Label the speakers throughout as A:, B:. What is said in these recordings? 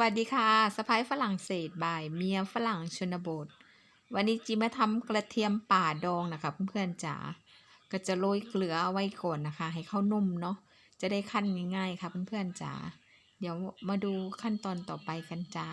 A: สวัสดีค่ะสะพายฝรั่งเศสบ่ายเมียฝรั่งชนบท วันนี้จีมาทำกระเทียมป่าดองนะคะเพื่อนๆจ๋าก็จะโรยเกลือเอาไว้ก่อนนะคะ ให้เข้านุ่มเนาะจะได้ขั้นง่ายๆค่ะเพื่อนๆจ๋าเดี๋ยวมาดูขั้นตอนต่อไปกันจ้า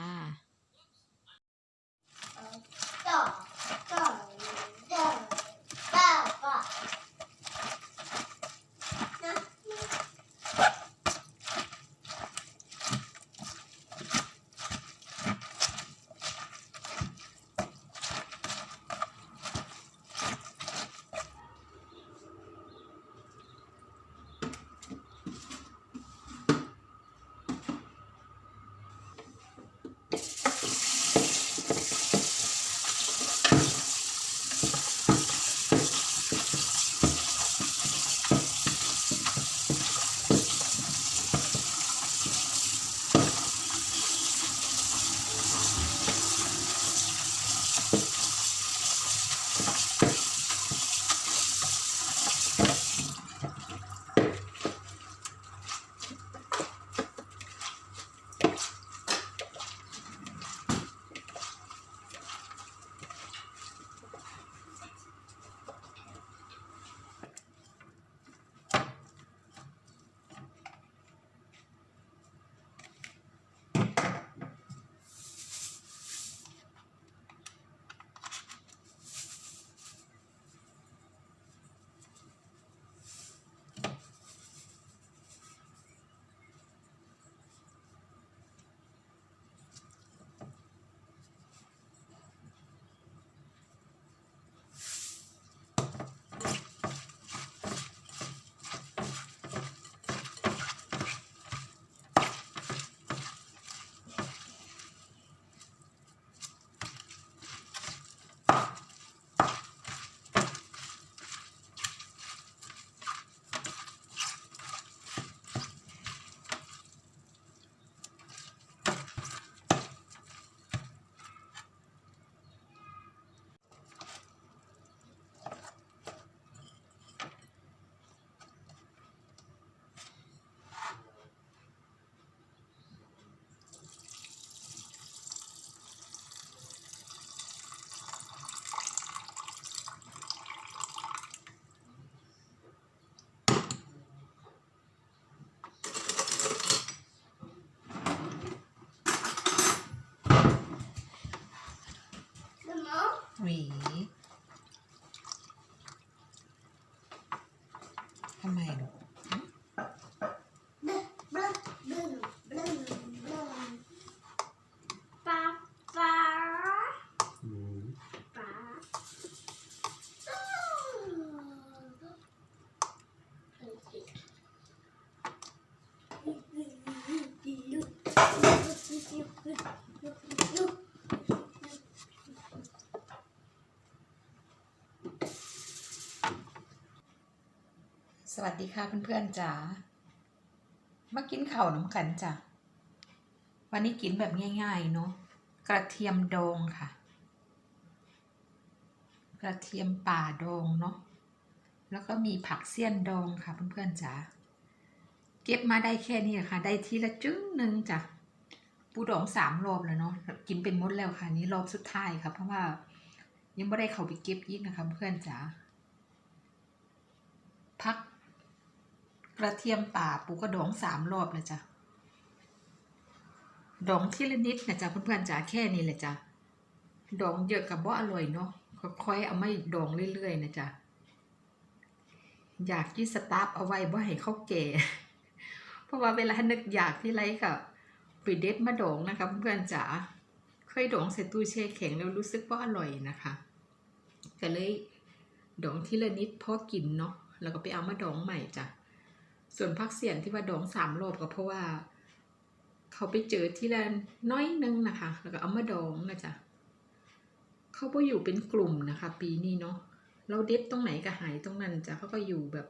B: มอง
A: หวีทำไมลูก
B: เบิ้ลเบิ้ลเบิ้ลเบิ้ลเบิ้ลป๊าป๊า
C: Mm.
B: ป๊า
A: สวัสดีค่ะเพื่อนๆจ๋า มากินข้าวน้ำกันจ้ะ วันนี้กินแบบง่ายๆเนาะ กระเทียมดองค่ะ กระเทียมป่าดองเนาะ แล้วก็มีผักเสี้ยนดองค่ะเพื่อนๆจ๋า เก็บมาได้แค่นี้ค่ะ ได้ทีละจึ้งหนึ่งจ้ะ ปูดองสามรอบแล้วเนาะ กินเป็นมดแล้วค่ะ นี่รอบสุดท้ายค่ะ เพราะว่ายังไม่ได้เข้าไปเก็บอีกนะคะเพื่อนจ๋าพัก กระเทียมป่าปูก็ดองสามรอบเลยจ้ะดองทีละนิดนะจ๊ะเพื่อนๆจ๋าแค่นี้แหละจ้ะดองเยอะกับบ่อร่อยเนาะค่อยๆเอาไม่ดองเรื่อยๆนะจ๊ะอยากยี่สตาร์ฟเอาไว้บ่ให้เขาแก่เพราะว่าเวลานึกอยากที่ไรก็ไปเด็ดมาดองนะคะเพื่อนๆจ๋าเคยดองใส่ตู้แช่แข็งแล้วรู้สึกว่าอร่อยนะคะก็เลยดองทีละนิดพอกินเนาะแล้วก็ไปเอามาดองใหม่จ้ะ ส่วนพักเสียนที่ว่าดองสามรอบก็เพราะว่า เขาไปเจอที่ละน้อยนึงนะคะ แล้วก็เอามาดองนะจ๊ะเขาก็อยู่เป็นกลุ่มนะคะ ปีนี้เนาะเราเด็ดตรงไหนก็หายตรงนั้นจ้ะเขาก็อยู่แบบ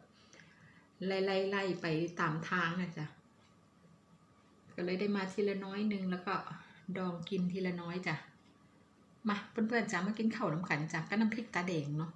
A: ไล่ไล่ไล่ไปตามทางนะจ๊ะก็เลยได้มาทีละน้อยนึงแล้วก็ดองกินทีละน้อยจ้ะมาเพื่อนๆจ้ะมากินข้าวน้ำขันจ้ะก็น้ำพริกตาแดงเนาะ